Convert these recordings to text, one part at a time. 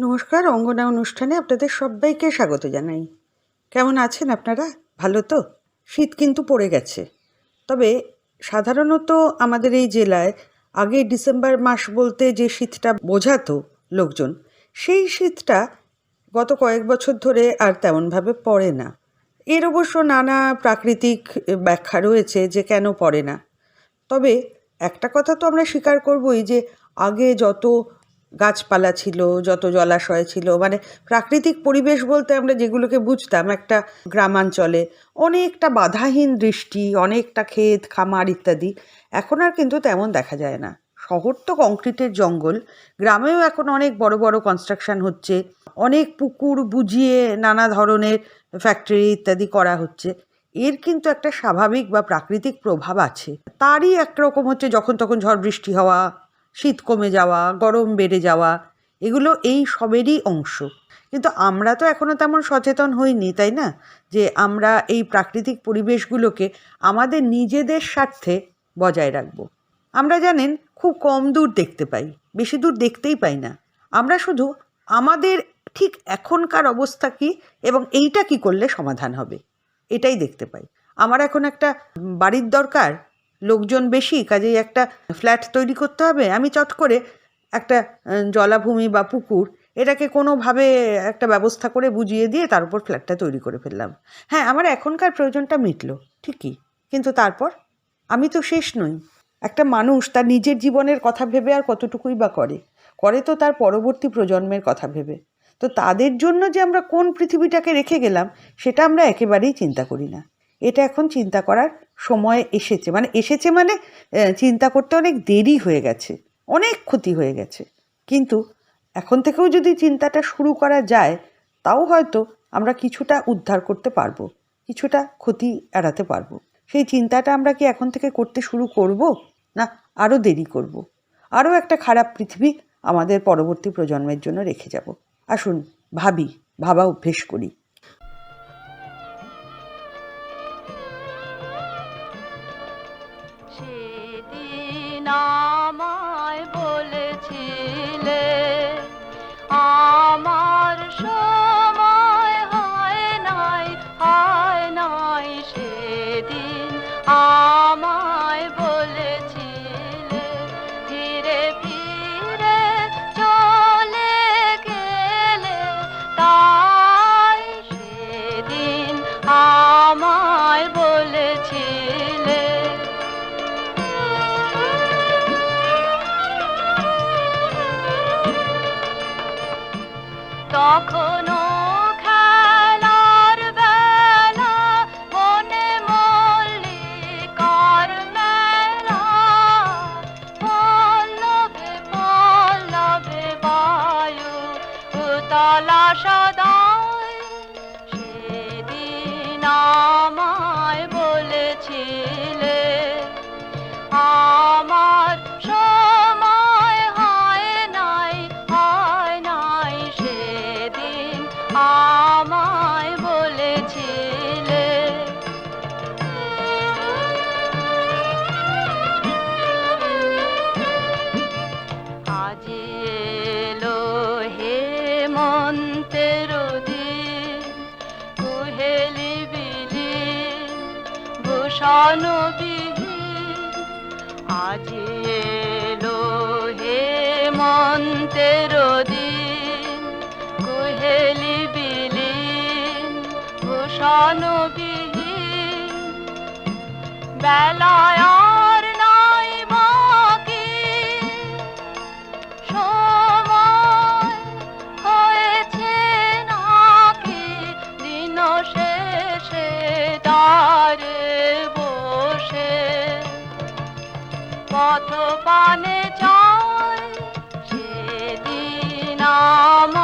নমস্কার অঙ্গনা অনুষ্ঠানে আপনাদের সবাইকে স্বাগত জানাই। কেমন আছেন আপনারা? ভালো তো? শীত কিন্তু পড়ে গেছে। তবে সাধারণত আমাদের এই জেলায় আগে ডিসেম্বর মাস বলতে যে শীতটা বোঝাতো লোকজন, সেই শীতটা গত কয়েক বছর ধরে আর তেমনভাবে পড়ে না। এর অবশ্য নানা প্রাকৃতিক ব্যাখ্যা রয়েছে যে কেন পড়ে না। তবে একটা কথা তো আমরা স্বীকার করবই যে আগে যত গাছপালা ছিল, যত জলাশয় ছিল মানে প্রাকৃতিক পরিবেশ বলতে আমরা যেগুলোকে বুঝতাম, একটা গ্রামাঞ্চলে অনেকটা বাধাহীন দৃষ্টি, অনেকটা ক্ষেত, খামার ইত্যাদি, এখন আর কিন্তু তেমন দেখা যায় না। শহর তো কংক্রিটের জঙ্গল, গ্রামেও এখন অনেক বড় বড় কনস্ট্রাকশন হচ্ছে, অনেক পুকুর বুঝিয়ে নানা ধরনের ফ্যাক্টরি ইত্যাদি করা হচ্ছে। এর কিন্তু একটা স্বাভাবিক বা প্রাকৃতিক প্রভাব আছে। তারই একরকম হচ্ছে যখন তখন ঝড় বৃষ্টি হওয়া শীত কমে যাওয়া, গরম বেড়ে যাওয়া, এগুলো এই সবেরই অংশ। কিন্তু আমরা তো এখনও তেমন সচেতন হইনি, তাই না? যে আমরা এই প্রাকৃতিক পরিবেশগুলোকে আমাদের নিজেদের স্বার্থে বজায় রাখব। আমরা জানেন, খুব কম দূর দেখতে পাই, বেশি দূর দেখতেই পাই না। আমরা শুধু আমাদের ঠিক এখনকার অবস্থা কী এবং এইটা কি করলে সমাধান হবে, এটাই দেখতে পাই। আমার এখন একটা বাড়ির দরকার লোকজন বেশি, কাজেই একটা ফ্ল্যাট তৈরি করতে হবে। আমি চট করে একটা জলাভূমি বা পুকুর এটাকে কোনোভাবে একটা ব্যবস্থা করে বুঝিয়ে দিয়ে তার উপর ফ্ল্যাটটা তৈরি করে ফেললাম। হ্যাঁ আমার এখনকার প্রয়োজনটা মিটলো, ঠিকই। কিন্তু তারপর? আমি তো শেষ নই। একটা মানুষ তার নিজের জীবনের কথা ভেবে আর কতটুকুই বা করে? করে তো তার পরবর্তী প্রজন্মের কথা ভেবে। তো তাদের জন্য যে আমরা কোন পৃথিবীটাকে রেখে গেলাম, সেটা আমরা একেবারেই চিন্তা করি না। এটা এখন চিন্তা করার সময় এসেছে। মানে এসেছে মানে চিন্তা করতে অনেক দেরি হয়ে গেছে, অনেক ক্ষতি হয়ে গেছে। কিন্তু এখন থেকেও যদি চিন্তাটা শুরু করা যায়, তাও হয়তো আমরা কিছুটা উদ্ধার করতে পারব, কিছুটা ক্ষতি এড়াতে পারব। সেই চিন্তাটা আমরা কি এখন থেকে করতে শুরু করব, না আরও দেরি করব। আরও একটা খারাপ পৃথিবী আমাদের পরবর্তী প্রজন্মের জন্য রেখে যাব। আসুন, ভাবি, ভাবা অভ্যেস করি। সেদিন আমায় ভূষণ বিহীন আজি এলো হেমন্তের দিন কুহেলি বিলীন। ভূষণ বেলায় পানে চাই সেদিন আমায়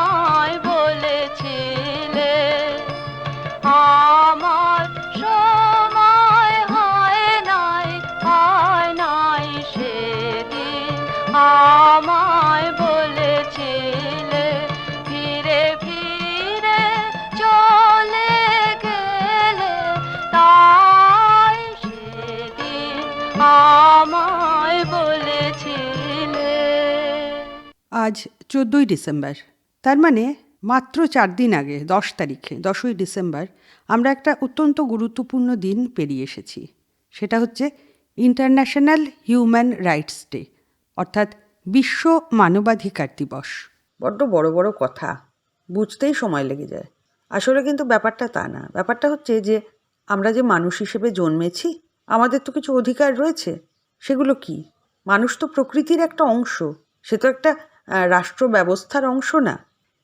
চোদ্দোই ডিসেম্বর। তার মানে মাত্র চার দিন আগে, দশ তারিখে, দশই ডিসেম্বর, আমরা একটা অত্যন্ত গুরুত্বপূর্ণ দিন পেরিয়ে এসেছি। সেটা হচ্ছে ইন্টারন্যাশনাল হিউম্যান রাইটস ডে অর্থাৎ বিশ্ব মানবাধিকার দিবস। বড্ড বড় বড় কথা, বুঝতেই সময় লেগে যায়। আসলে কিন্তু ব্যাপারটা তা না। ব্যাপারটা হচ্ছে যে, আমরা যে মানুষ হিসেবে জন্মেছি, আমাদের তো কিছু অধিকার রয়েছে। সেগুলো কি? মানুষ তো প্রকৃতির একটা অংশ, সে তো একটা রাষ্ট্র ব্যবস্থার অংশ না।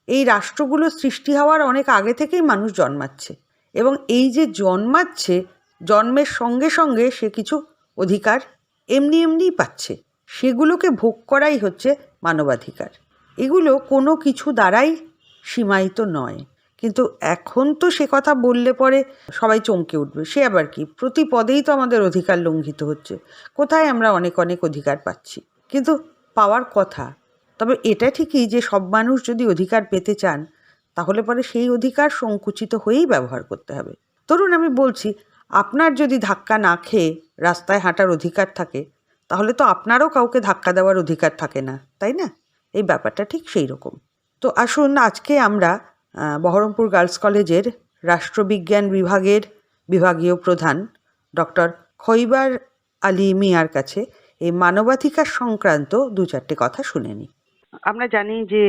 এই রাষ্ট্রগুলো সৃষ্টি হওয়ার অনেক আগে থেকেই মানুষ জন্মাচ্ছে এবং এই যে জন্মাচ্ছে, জন্মের সঙ্গে সঙ্গে সে কিছু অধিকার এমনি এমনিই পাচ্ছে। সেগুলোকে ভোগ করাই হচ্ছে মানবাধিকার। এগুলো কোনো কিছু দ্বারাই সীমায়িত নয়। কিন্তু এখন তো সে কথা বললে পরে সবাই চমকে উঠবে। সে আবার কি? প্রতি পদেই তো আমাদের অধিকার লঙ্ঘিত হচ্ছে। কোথায় আমরা অনেক অনেক অধিকার পাচ্ছি? কিন্তু পাওয়ার কথা তবে এটা ঠিকই যে সব মানুষ যদি অধিকার পেতে চান, তাহলে পরে সেই অধিকার সংকুচিত হয়েই ব্যবহার করতে হবে। ধরুন আমি বলছি, আপনার যদি ধাক্কা না খেয়ে রাস্তায় হাঁটার অধিকার থাকে, তাহলে তো আপনারও কাউকে ধাক্কা দেওয়ার অধিকার থাকে না, তাই না? এই ব্যাপারটা ঠিক সেই রকম। তো আসুন আজকে আমরা বহরমপুর গার্লস কলেজের রাষ্ট্রবিজ্ঞান বিভাগের বিভাগীয় প্রধান ডক্টর খৈবার আলী মিয়ার কাছে এই মানবাধিকার সংক্রান্ত দু চারটে কথা শুনে নিই। আমরা জানি যে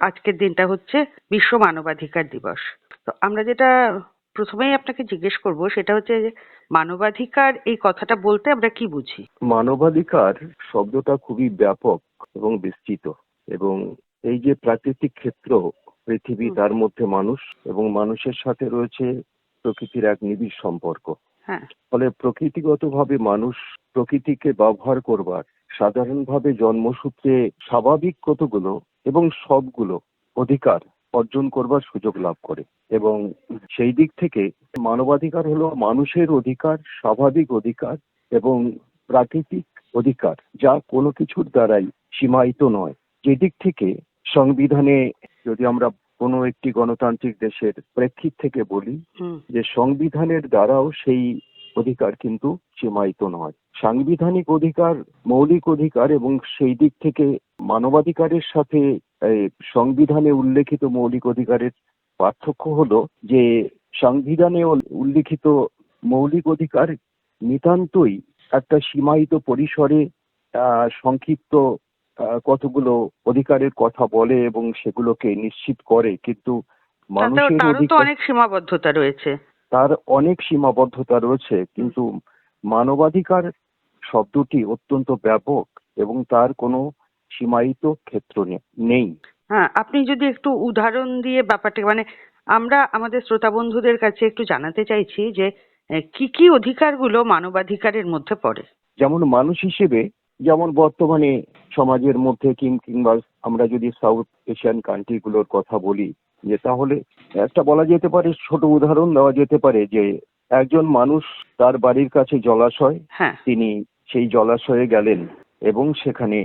আজকের দিনটা হচ্ছে বিশ্ব মানবাধিকার দিবস। তো আমরা যেটা প্রথমেই আপনাকে জিজ্ঞেস করব সেটা হচ্ছে যে মানবাধিকার এই কথাটা বলতে আমরা কি বুঝি? মানবাধিকার শব্দটা খুবই ব্যাপক এবং বিস্তৃত এবং এই যে প্রাকৃতিক ক্ষেত্র পৃথিবী তার মধ্যে মানুষ এবং মানুষের সাথে রয়েছে প্রকৃতির এক নিবিড় সম্পর্ক। হ্যাঁ। ফলে প্রকৃতিগতভাবে মানুষ প্রকৃতিকে ব্যবহার করবার সাধারণভাবে জন্মসূত্রে স্বাভাবিক কতগুলো এবং সবগুলো অধিকার অর্জন করবার সুযোগ লাভ করে এবং সেই দিক থেকে মানবাধিকার হলো মানুষের অধিকার স্বাভাবিক অধিকার এবং প্রাকৃতিক অধিকার যা কোনো কিছুর দ্বারাই সীমায়িত নয়। যেদিক থেকে সংবিধানে যদি আমরা কোনো একটি গণতান্ত্রিক দেশের প্রেক্ষিত থেকে বলি যে সংবিধানের দ্বারাও সেই অধিকার কিন্তু সীমায়িত নয়। সাংবিধানিক অধিকার মৌলিক অধিকার এবং সেই দিক থেকে মানবাধিকারের সাথে সংবিধানে উল্লেখিত মৌলিক অধিকারের পার্থক্য হলো যে সংবিধানে উল- উল্লিখিত মৌলিক অধিকার নিতান্তই একটা সীমায়িত পরিসরে আহ, সংক্ষিপ্ত কতগুলো অধিকারের কথা বলে এবং সেগুলোকে নিশ্চিত করে। কিন্তু মানুষের অনেক সীমাবদ্ধতা রয়েছে। তার অনেক সীমাবদ্ধতা রয়েছে কিন্তু মানবাধিকার শব্দটি অত্যন্ত ব্যাপক এবং তার কোনো সীমায়িত ক্ষেত্র নেই। হ্যাঁ আপনি যদি একটু উদাহরণ দিয়ে ব্যাপারটা মানে আমরা আমাদের শ্রোতা বন্ধুদের কাছে একটু জানাতে চাইছি যে কি কি অধিকারগুলো মানবাধিকারের মধ্যে পড়ে? যেমন মানুষ হিসেবে যেমন বর্তমানে সমাজের মধ্যে কিং- কিংবা আমরা যদি সাউথ এশিয়ান কান্ট্রিগুলোর কথা বলি যে তাহলে একটা বলা যেতে পারে ছোট উদাহরণ দেওয়া যেতে পারে যে একজন মানুষ তার বাড়ির কাছে জলাশয় হ্যাঁ। তিনি সেই জলাশয়ে গেলেন এবং সেখানে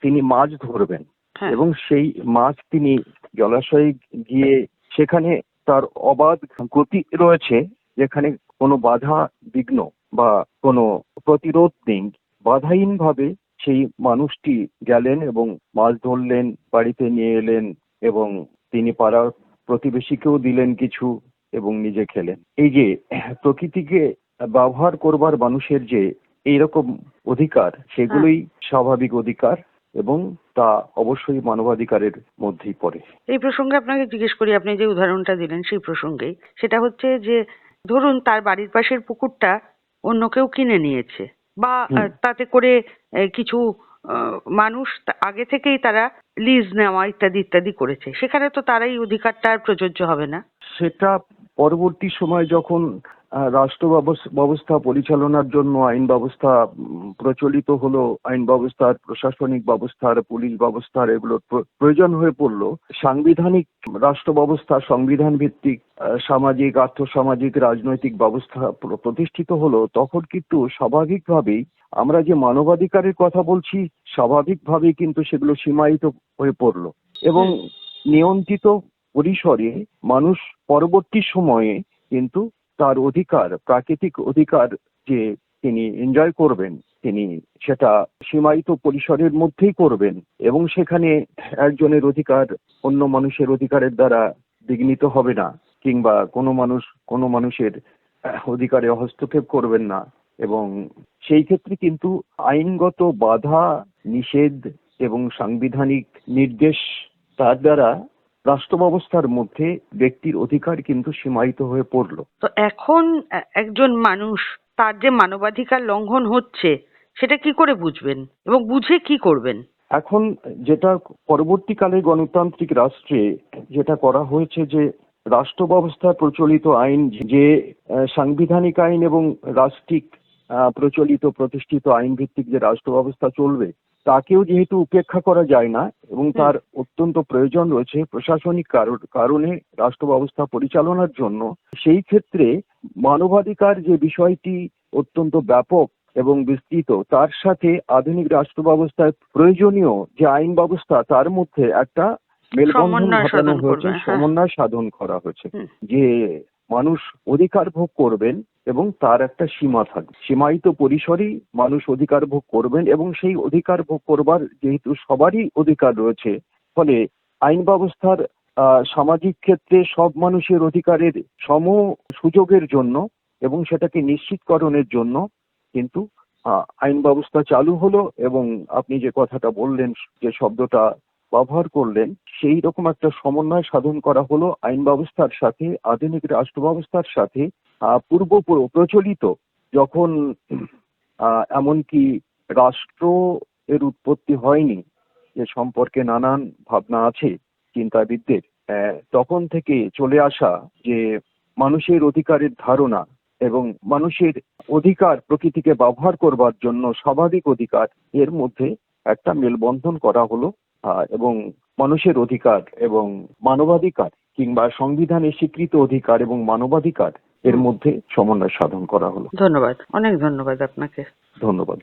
তিনি মাছ ধরবেন হ্যাঁ। এবং সেই মাছ তিনি জলাশয়ে গিয়ে সেখানে তার অবাধ গতি রয়েছে যেখানে কোনো বাধা বিঘ্ন বা কোনো প্রতিরোধ নেই। বাধাহীন ভাবে সেই মানুষটি গেলেন এবং মাছ ধরলেন বাড়িতে নিয়ে এলেন এবং তিনি পাড়ার প্রতিবেশীকেও দিলেন কিছু এবং নিজে খেলেন। এই যে প্রকৃতিকে ব্যবহার করবার মানুষের যে এইরকম অধিকার সেগুলোই স্বাভাবিক অধিকার এবং তা অবশ্যই মানবাধিকারের মধ্যেই পড়ে। এই প্রসঙ্গে আপনাকে জিজ্ঞেস করি আপনি যে উদাহরণটা দিলেন সেই প্রসঙ্গে সেটা হচ্ছে যে ধরুন তার বাড়ির পাশের পুকুরটা অন্য কেউ কিনে নিয়েছে বা তাতে করে কিছু মানুষ আগে থেকেই তারা লিজ নেওয়া ইত্যাদি ইত্যাদি করেছে। সেখানে তো তারাই অধিকারটা আর প্রযোজ্য হবে না। সেটা পরবর্তী সময় যখন রাষ্ট্র ব্যবস- ব্যবস্থা পরিচালনার জন্য আইন ব্যবস্থা প্রচলিত হলো, আইন ব্যবস্থার, প্রশাসনিক ব্যবস্থার, পুলিশ ব্যবস্থার এগুলোর প্রয়োজন হয়ে পড়ল, সাংবিধানিক রাষ্ট্র ব্যবস্থা সংবিধান ভিত্তিক সামাজিক, আর্থসামাজিক, রাজনৈতিক ব্যবস্থা প্রতিষ্ঠিত হলো, তখন কিন্তু স্বাভাবিকভাবেই আমরা যে মানবাধিকারের কথা বলছি, স্বাভাবিকভাবেই কিন্তু সেগুলো সীমায়িত হয়ে পড়ল। এবং নিয়ন্ত্রিত পরিসরে মানুষ পরবর্তী সময়ে কিন্তু তার অধিকার, প্রাকৃতিক অধিকার যে তিনি এনজয় করবেন, তিনি সেটা সীমায়িত পরিসরের মধ্যেই করবেন এবং সেখানে একজনের অধিকার অন্য মানুষের অধিকারের দ্বারা বিঘ্নিত হবে না কিংবা কোনো মানুষ, কোনো মানুষের অধিকারে হস্তক্ষেপ করবেন না এবং সেই ক্ষেত্রে কিন্তু আইনগত বাধা, নিষেধ এবং সাংবিধানিক নির্দেশ তার দ্বারা রাষ্ট্র ব্যবস্থার মধ্যে ব্যক্তির অধিকার কিন্তু সীমায়িত হয়ে পড়ল। তো এখন একজন মানুষ তার যে মানবাধিকার লঙ্ঘন হচ্ছে সেটা কি করে বুঝবেন? এবং বুঝে কি করবেন? এখন যেটা পরবর্তীকালে গণতান্ত্রিক রাষ্ট্রে যেটা করা হয়েছে যে রাষ্ট্র ব্যবস্থায় প্রচলিত আইন যে সাংবিধানিক আইন এবং রাষ্ট্রিক প্রচলিত প্রতিষ্ঠিত আইন ভিত্তিক যে রাষ্ট্র ব্যবস্থা চলবে তাকেও যেহেতু উপেক্ষা করা যায় না এবং তার অত্যন্ত প্রয়োজন রয়েছে প্রশাসনিক কারণে রাষ্ট্র ব্যবস্থা পরিচালনার জন্য সেই ক্ষেত্রে মানবাধিকার যে বিষয়টি অত্যন্ত ব্যাপক এবং বিস্তৃত তার সাথে আধুনিক রাষ্ট্র ব্যবস্থায় প্রয়োজনীয় যে আইন ব্যবস্থা তার মধ্যে একটা মেলবন্ধন ঘটানো হয়েছে হ্যাঁ। সমন্বয় সাধন করা হয়েছে। যে মানুষ অধিকার ভোগ করবেন এবং তার একটা সীমা থাকবে। সীমায়িত পরিসরেই মানুষ অধিকার ভোগ করবেন এবং সেই অধিকার ভোগ করবার যেহেতু সবারই অধিকার রয়েছে, ফলে আইন ব্যবস্থার সামাজিক ক্ষেত্রে সব মানুষের অধিকারের সম সুযোগের জন্য এবং সেটাকে নিশ্চিতকরণের জন্য কিন্তু আইন ব্যবস্থা চালু হলো এবং আপনি যে কথাটা বললেন, যে শব্দটা ব্যবহার করলেন, সেই রকম একটা সমন্বয় সাধন করা হলো আইন ব্যবস্থার সাথে, আধুনিক রাষ্ট্র ব্যবস্থার সাথে। পূর্ব প্রচলিত যখন এমনকি রাষ্ট্র এর উৎপত্তি হয়নি যে সম্পর্কে নানান ভাবনা আছে চিন্তাবিদদের। তখন থেকে চলে আসা যে মানুষের অধিকারের ধারণা এবং মানুষের অধিকার প্রকৃতিকে ব্যবহার করবার জন্য স্বাভাবিক অধিকার এর মধ্যে একটা মেলবন্ধন করা হলো। এবং মানুষের অধিকার এবং মানবাধিকার কিংবা সংবিধানে স্বীকৃত অধিকার এবং মানবাধিকার এর মধ্যে সমন্বয় সাধন করা হলো। ধন্যবাদ। অনেক ধন্যবাদ আপনাকে। ধন্যবাদ।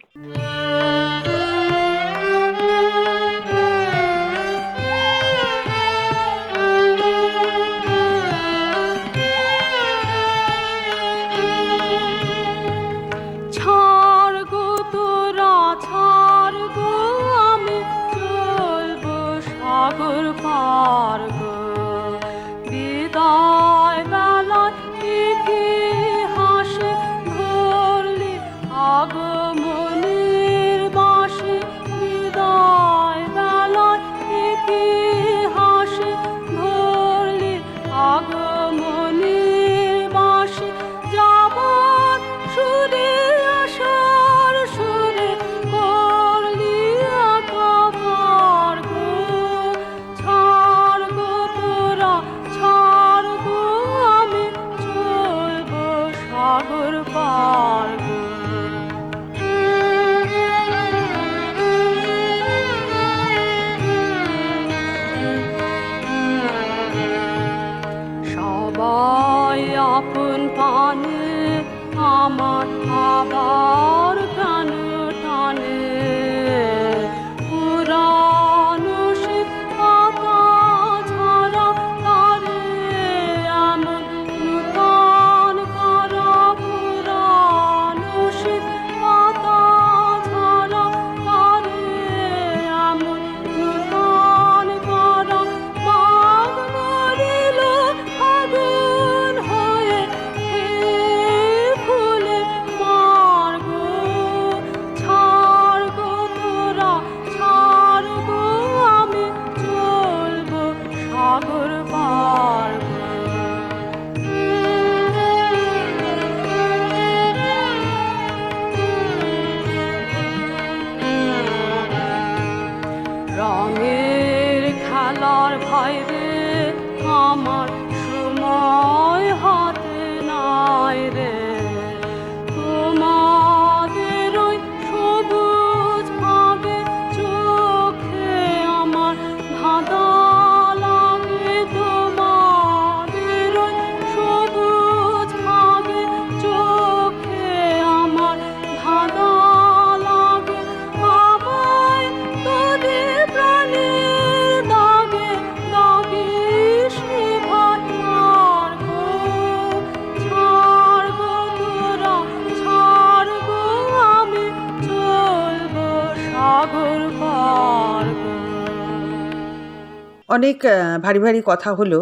অনেক ভারী ভারী কথা হলো।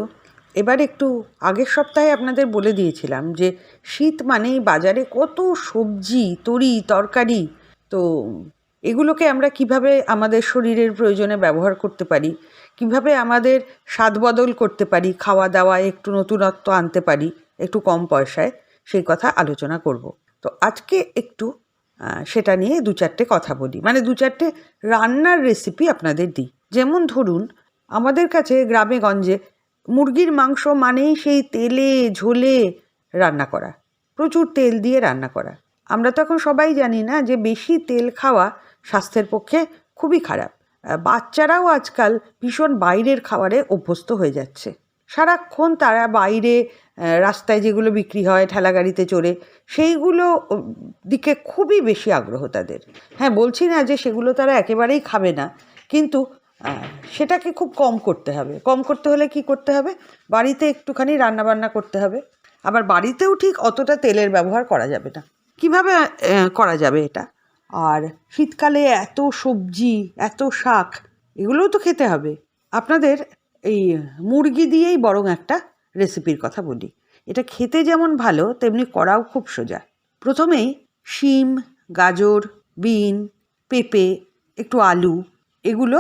এবার একটু আগের সপ্তাহে আপনাদের বলে দিয়েছিলাম যে, শীত মানেই বাজারে কত সবজি, তরি, তরকারি। তো এগুলোকে আমরা কীভাবে আমাদের শরীরের প্রয়োজনে ব্যবহার করতে পারি, কীভাবে আমাদের স্বাদ বদল করতে পারি খাওয়া দাওয়ায় একটু নতুনত্ব আনতে পারি, একটু কম পয়সায়, সেই কথা আলোচনা করব। তো আজকে একটু সেটা নিয়ে দু চারটে কথা বলি। মানে দু চারটে রান্নার রেসিপি আপনাদের দিই। যেমন ধরুন আমাদের কাছে গ্রামে গঞ্জে মুরগির মাংস মানেই সেই তেলে, ঝোলে রান্না করা। প্রচুর তেল দিয়ে রান্না করা। আমরা তো এখন সবাই জানি না যে বেশি তেল খাওয়া স্বাস্থ্যের পক্ষে খুবই খারাপ। বাচ্চারাও আজকাল ভীষণ বাইরের খাবারে অভ্যস্ত হয়ে যাচ্ছে। সারাক্ষণ তারা বাইরে রাস্তায় যেগুলো বিক্রি হয় ঠেলা গাড়িতে চড়ে, সেইগুলো দিকে খুবই বেশি আগ্রহ তাদের। হ্যাঁ বলছি না যে সেগুলো তারা একেবারেই খাবে না, কিন্তু সেটাকে খুব কম করতে হবে। কম করতে হলে কি করতে হবে? বাড়িতে একটুখানি রান্নাবান্না করতে হবে। আবার বাড়িতেও ঠিক অতটা তেলের ব্যবহার করা যাবে না। কীভাবে করা যাবে এটা? আর শীতকালে এত সবজি, এত শাক, এগুলোও তো খেতে হবে। আপনাদের এই মুরগি দিয়েই বরং একটা রেসিপির কথা বলি। এটা খেতে যেমন ভালো, তেমনি করাও খুব সোজা। প্রথমেই শিম, গাজর, বিন, পেঁপে, একটু আলু, এগুলো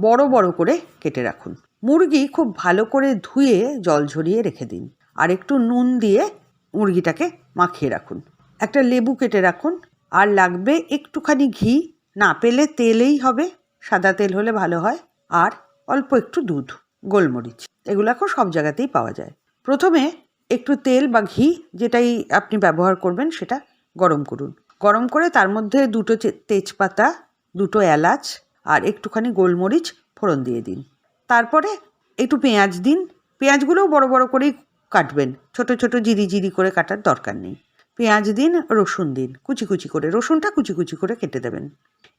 বড় বড় করে কেটে রাখুন। মুরগি খুব ভালো করে ধুয়ে জল ঝরিয়ে রেখে দিন। আর একটু নুন দিয়ে মুরগিটাকে মাখিয়ে রাখুন। একটা লেবু কেটে রাখুন। আর লাগবে একটুখানি ঘি। না পেলে তেলেই হবে। সাদা তেল হলে ভালো হয়। আর অল্প একটু দুধ, গোলমরিচ। এগুলো এখন সব জায়গাতেই পাওয়া যায়। প্রথমে একটু তেল বা ঘি যেটাই আপনি ব্যবহার করবেন সেটা গরম করুন। গরম করে তার মধ্যে দুটো তেজপাতা, দুটো এলাচ আর একটুখানি গোলমরিচ ফোড়ন দিয়ে দিন। তারপরে একটু পেঁয়াজ দিন। পেঁয়াজগুলোও বড় বড় করেই কাটবেন। ছোট ছোট জিরি জিরি করে কাটার দরকার নেই। পেঁয়াজ দিন, রসুন দিন। কুচি কুচি করে, রসুনটা কুচি কুচি করে কেটে দেবেন।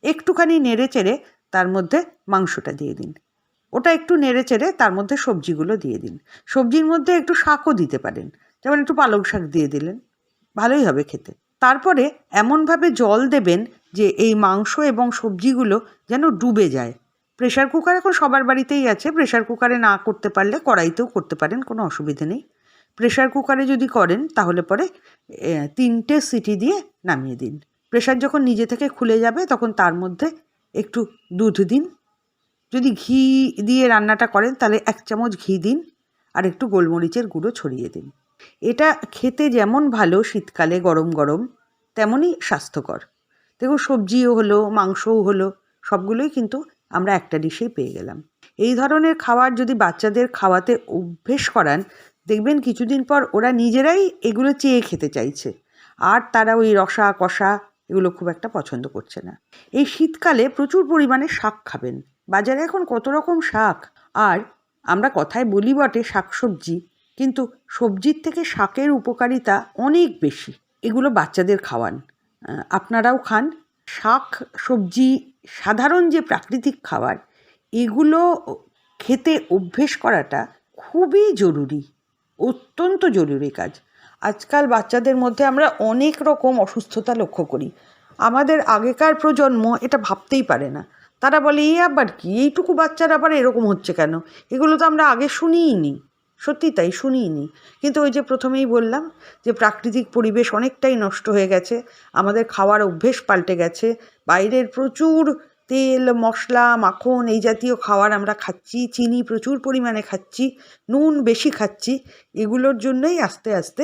একটুখানি নেড়ে চেড়ে তার মধ্যে মাংসটা দিয়ে দিন। ওটা একটু নেড়ে চেড়ে তার মধ্যে সবজিগুলো দিয়ে দিন। সবজির মধ্যে একটু শাকও দিতে পারেন। যেমন একটু পালং শাক দিয়ে দিলেন। ভালোই হবে খেতে। তারপরে এমনভাবে জল দেবেন যে এই মাংস এবং সবজিগুলো যেন ডুবে যায়। প্রেশার কুকার এখন সবার বাড়িতেই আছে। প্রেশার কুকারে না করতে পারলে কড়াইতেও করতে পারেন, কোনো অসুবিধে নেই। প্রেশার কুকারে যদি করেন, তাহলে পরে তিনটে সিটি দিয়ে নামিয়ে দিন। প্রেশার যখন নিজে থেকে খুলে যাবে, তখন তার মধ্যে একটু দুধ দিন। যদি ঘি দিয়ে রান্নাটা করেন, তাহলে এক চামচ ঘি দিন আর একটু গোলমরিচের গুঁড়ো ছড়িয়ে দিন। এটা খেতে যেমন ভালো শীতকালে গরম গরম, তেমনই স্বাস্থ্যকর। দেখুন, সবজিও হলো, মাংসও হলো, সবগুলোই কিন্তু আমরা একটা ডিশেই পেয়ে গেলাম। এই ধরনের খাবার যদি বাচ্চাদের খাওয়াতে অভ্যেস করান, দেখবেন কিছুদিন পর ওরা নিজেরাই এগুলো চেয়ে খেতে চাইছে। আর তারা ওই রসা, কষা এগুলো খুব একটা পছন্দ করছে না। এই শীতকালে প্রচুর পরিমাণে শাক খাবেন। বাজারে এখন কত রকম শাক? আর আমরা কথায় বলি বটে, শাকসবজি কিন্তু সবজির থেকে শাকের উপকারিতা অনেক বেশি। এগুলো বাচ্চাদের খাওয়ান। আপনারাও খান। শাক, সবজি, সাধারণ যে প্রাকৃতিক খাবার, এগুলো খেতে অভ্যেস করাটা খুবই জরুরি। অত্যন্ত জরুরি কাজ। আজকাল বাচ্চাদের মধ্যে আমরা অনেক রকম অসুস্থতা লক্ষ্য করি। আমাদের আগেকার প্রজন্ম এটা ভাবতেই পারে না। তারা বলে, এ আবার কি? এইটুকু বাচ্চার আবার এরকম হচ্ছে কেন? এগুলো তো আমরা আগে শুনিই নি। সত্যি তাই শুনিই নি কিন্তু ওই যে প্রথমেই বললাম যে প্রাকৃতিক পরিবেশ অনেকটাই নষ্ট হয়ে গেছে, আমাদের খাওয়ার অভ্যেস পাল্টে গেছে, বাইরের প্রচুর তেল, মশলা, মাখন এই জাতীয় খাবার আমরা খাচ্ছি, চিনি প্রচুর পরিমাণে খাচ্ছি, নুন বেশি খাচ্ছি, এগুলোর জন্যই আস্তে আস্তে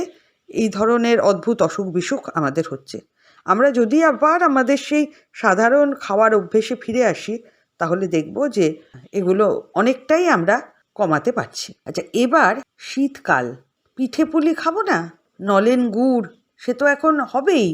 এই ধরনের অদ্ভুত অসুখ বিসুখ আমাদের হচ্ছে। আমরা যদি আবার আমাদের সেই সাধারণ খাওয়ার অভ্যেসে ফিরে আসি, তাহলে দেখব যে এগুলো অনেকটাই আমরা কমাতে পারছি। আচ্ছা এবার শীতকাল। পিঠে পুলি খাব না? নলেন গুড়, সে তো এখন হবেই।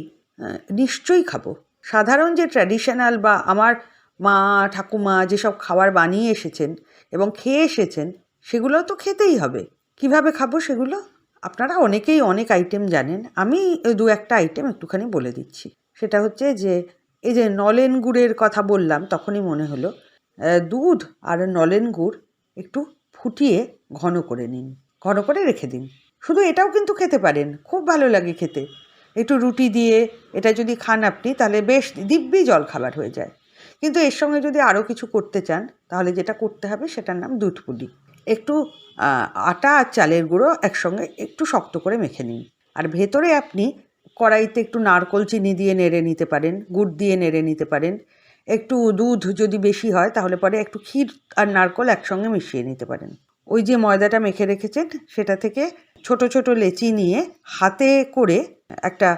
নিশ্চয়ই খাব। সাধারণ যে ট্র্যাডিশনাল বা আমার মা, ঠাকুমা যেসব খাবার বানিয়ে এসেছেন এবং খেয়ে এসেছেন, সেগুলো তো খেতেই হবে। কীভাবে খাব সেগুলো? আপনারা অনেকেই অনেক আইটেম জানেন। আমি দু একটা আইটেম একটুখানি বলে দিচ্ছি। সেটা হচ্ছে যে, এই যে নলেন গুড়ের কথা বললাম, তখনই মনে হলো দুধ আর নলেন গুড় একটু ফুটিয়ে ঘন করে নিন, ঘন করে রেখে দিন। শুধু এটাও কিন্তু খেতে পারেন, খুব ভালো লাগে খেতে। একটু রুটি দিয়ে, এটা যদি খান আপনি, তাহলে বেশ দিব্যি জল খাবার হয়ে যায়। কিন্তু এর সঙ্গে যদি আরও কিছু করতে চান, তাহলে যেটা করতে হবে সেটার নাম দুধ পুলি একটু আটা আর চালের গুঁড়ো একসঙ্গে একটু শক্ত করে মেখে নিন। আর ভেতরে আপনি কড়াইতে একটু নারকোল চিনি দিয়ে নেড়ে নিতে পারেন, গুড় দিয়ে নেড়ে নিতে পারেন। একটু দুধ যদি বেশি হয়, তাহলে পরে একটু ক্ষীর আর নারকোল একসঙ্গে মিশিয়ে নিতে পারেন। ওই যে ময়দাটা মেখে রেখেছেন, সেটা থেকে ছোট ছোট লেচি নিয়ে হাতে করে একটা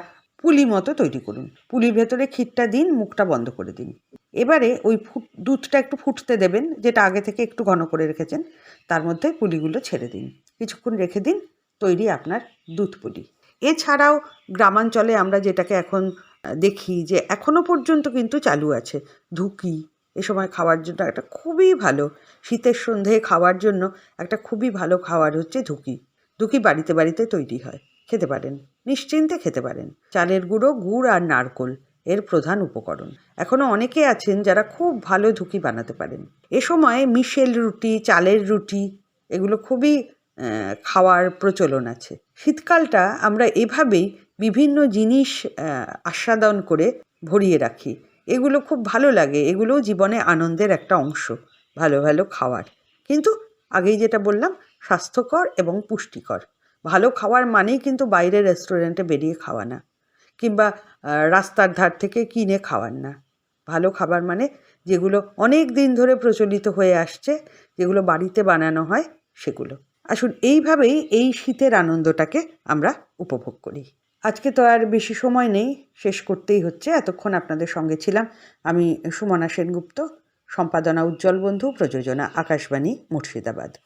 পুলি মতো তৈরি করুন। পুলির ভেতরে ক্ষীরটা দিন, মুখটা বন্ধ করে দিন। এবারে ওই ফুট, দুধটা একটু ফুটতে দেবেন, যেটা আগে থেকে একটু ঘন করে রেখেছেন, তার মধ্যে পুলিগুলো ছেড়ে দিন। কিছুক্ষণ রেখে দিন, তৈরি আপনার দুধ পুলি। এছাড়াও গ্রামাঞ্চলে আমরা যেটাকে এখন দেখি যে এখনও পর্যন্ত কিন্তু চালু আছে। ধুকি, এ সময় খাওয়ার জন্য একটা খুবই ভালো, শীতের সন্ধে খাওয়ার জন্য একটা খুবই ভালো খাবার হচ্ছে ধুকি। ধুকি বাড়িতে বাড়িতে তৈরি হয়, খেতে পারেন, নিশ্চিন্তে খেতে পারেন। চালের গুঁড়ো, গুড় আর নারকোল, এর প্রধান উপকরণ। এখনও অনেকে আছেন যারা খুব ভালো ধুকি বানাতে পারেন। এ সময় মিশেল রুটি, চালের রুটি, এগুলো খুবই খাওয়ার প্রচলন আছে। শীতকালটা আমরা এভাবেই বিভিন্ন জিনিস আস্বাদন করে ভরিয়ে রাখি। এগুলো খুব ভালো লাগে। এগুলোও জীবনে আনন্দের একটা অংশ, ভালো ভালো খাওয়ার। কিন্তু আগেই যেটা বললাম, স্বাস্থ্যকর এবং পুষ্টিকর। ভালো খাওয়ার মানেই কিন্তু বাইরে রেস্টুরেন্টে বেরিয়ে খাওয়া না, কিংবা রাস্তার ধার থেকে কিনে খাওয়ার না। ভালো খাবার মানে যেগুলো অনেক দিন ধরে প্রচলিত হয়ে আসছে, যেগুলো বাড়িতে বানানো হয় সেগুলো। আসুন, এইভাবেই এই শীতের আনন্দটাকে আমরা উপভোগ করি। আজকে তো আর বেশি সময় নেই, শেষ করতেই হচ্ছে। এতক্ষণ আপনাদের সঙ্গে ছিলাম আমি সুমনা সেনগুপ্ত, সম্পাদনা উজ্জ্বল বন্ধু, প্রযোজনা আকাশবাণী, মুর্শিদাবাদ।